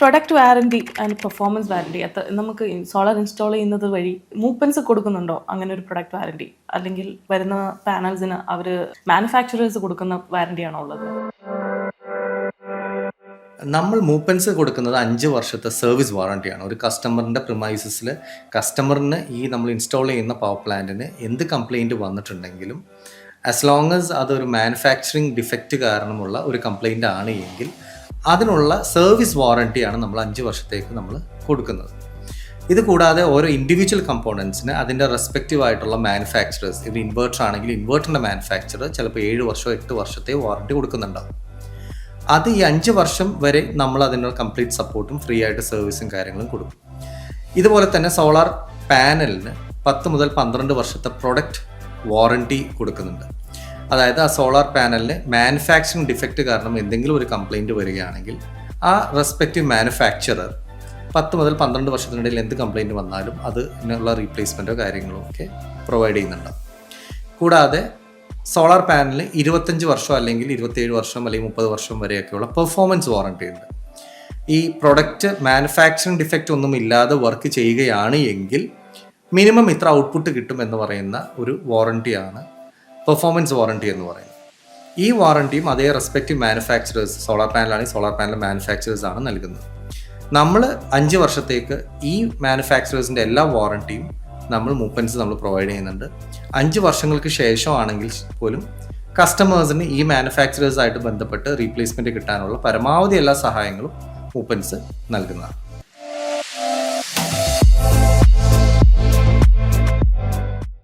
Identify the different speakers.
Speaker 1: Product warranty and performance warranty അത്ര നമുക്ക് solar install ചെയ്യുന്നത് വഴി മൂപ്പൻസ് കൊടുക്കുന്നുണ്ടോ? അങ്ങനെ ഒരു പ്രൊഡക്റ്റ് വാറണ്ടി അല്ലെങ്കിൽ വരുന്ന പാനൽസിന് അവർ മാനുഫാക്ചറേഴ്സ് കൊടുക്കുന്ന വാറണ്ടിയാണോ ഉള്ളത്?
Speaker 2: നമ്മൾ മൂപ്പൻസ് കൊടുക്കുന്നത് അഞ്ച് വർഷത്തെ സർവീസ് വാറണ്ടിയാണ് ഒരു കസ്റ്റമറിന്റെ പ്രിമൈസസിൽ കസ്റ്റമറിന് ഈ നമ്മൾ ഇൻസ്റ്റാൾ ചെയ്യുന്ന പവർ പ്ലാന്റിന് എന്ത് കംപ്ലൈന്റ് വന്നിട്ടുണ്ടെങ്കിലും ആസ് ലോങ് ആസ് അതൊരു മാനുഫാക്ചറിങ് ഡിഫക്റ്റ് കാരണമുള്ള ഒരു കംപ്ലൈന്റ് ആണ് എങ്കിൽ അതിനുള്ള സർവീസ് വാറണ്ടിയാണ് നമ്മൾ അഞ്ച് വർഷത്തേക്ക് നമ്മൾ കൊടുക്കുന്നത്. ഇത് കൂടാതെ ഓരോ ഇൻഡിവിജ്വൽ കമ്പോണൻസിന് അതിന്റെ റെസ്പെക്റ്റീവ് ആയിട്ടുള്ള മാനുഫാക്ചറേഴ്സ് ഇത് ഇൻവേർട്ടർ ആണെങ്കിൽ ഇൻവേർട്ടറിന്റെ മാനുഫാക്ചർ ചിലപ്പോൾ ഏഴ് വർഷമോ എട്ട് വർഷത്തെ വാറണ്ടി കൊടുക്കുന്നുണ്ടാവും. അത് ഈ അഞ്ച് വർഷം വരെ നമ്മൾ അതിനുള്ള കംപ്ലീറ്റ് സപ്പോർട്ടും ഫ്രീ ആയിട്ട് സർവീസും കാര്യങ്ങളും കൊടുക്കും. ഇതുപോലെ തന്നെ സോളാർ പാനലിന് പത്ത് മുതൽ പന്ത്രണ്ട് വർഷത്തെ പ്രൊഡക്റ്റ് വാറണ്ടി കൊടുക്കുന്നുണ്ട്. അതായത് ആ സോളാർ പാനലിന് മാനുഫാക്ചറിങ് ഡിഫക്റ്റ് കാരണം എന്തെങ്കിലും ഒരു കംപ്ലൈന്റ് വരികയാണെങ്കിൽ ആ റെസ്പെക്റ്റീവ് മാനുഫാക്ചറർ പത്ത് മുതൽ പന്ത്രണ്ട് വർഷത്തിനിടയിൽ എന്ത് കംപ്ലൈന്റ് വന്നാലും അതിനുള്ള റീപ്ലേസ്മെന്റോ കാര്യങ്ങളോ ഒക്കെ പ്രൊവൈഡ് ചെയ്യുന്നുണ്ട്. കൂടാതെ സോളാർ പാനലിന് ഇരുപത്തഞ്ച് വർഷം അല്ലെങ്കിൽ ഇരുപത്തേഴ് വർഷം അല്ലെങ്കിൽ മുപ്പത് വർഷം വരെയൊക്കെയുള്ള പെർഫോമൻസ് വാറണ്ടി ഉണ്ട്. ഈ പ്രൊഡക്റ്റ് മാനുഫാക്ചറിങ് ഡിഫക്റ്റ് ഒന്നും ഇല്ലാതെ വർക്ക് ചെയ്യുകയാണ് എങ്കിൽ മിനിമം ഇത്ര ഔട്ട്പുട്ട് കിട്ടും എന്ന് പറയുന്ന ഒരു വാറണ്ടിയാണ് പെർഫോമൻസ് വാറണ്ടി എന്ന് പറയുന്നത്. ഈ വാറണ്ടിയും അതേ റെസ്പെക്റ്റീവ് മാനുഫാക്ചറേഴ്സ് സോളാർ പാനലാണെങ്കിൽ സോളാർ പാനൽ മാനുഫാക്ചറേഴ്സ് ആണ് നൽകുന്നത്. നമ്മൾ അഞ്ച് വർഷത്തേക്ക് ഈ മാനുഫാക്ചറേഴ്സിന്റെ എല്ലാ വാറണ്ടിയും നമ്മൾ മൂപ്പൻസ് നമ്മൾ പ്രൊവൈഡ് ചെയ്യുന്നുണ്ട്. അഞ്ച് വർഷങ്ങൾക്ക് ശേഷമാണെങ്കിൽ പോലും കസ്റ്റമേഴ്സിന് ഈ മാനുഫാക്ചറേഴ്സായിട്ട് ബന്ധപ്പെട്ട് റീപ്ലേസ്മെന്റ് കിട്ടാനുള്ള പരമാവധി എല്ലാ സഹായങ്ങളും മൂപ്പൻസ് നൽകുന്നതാണ്.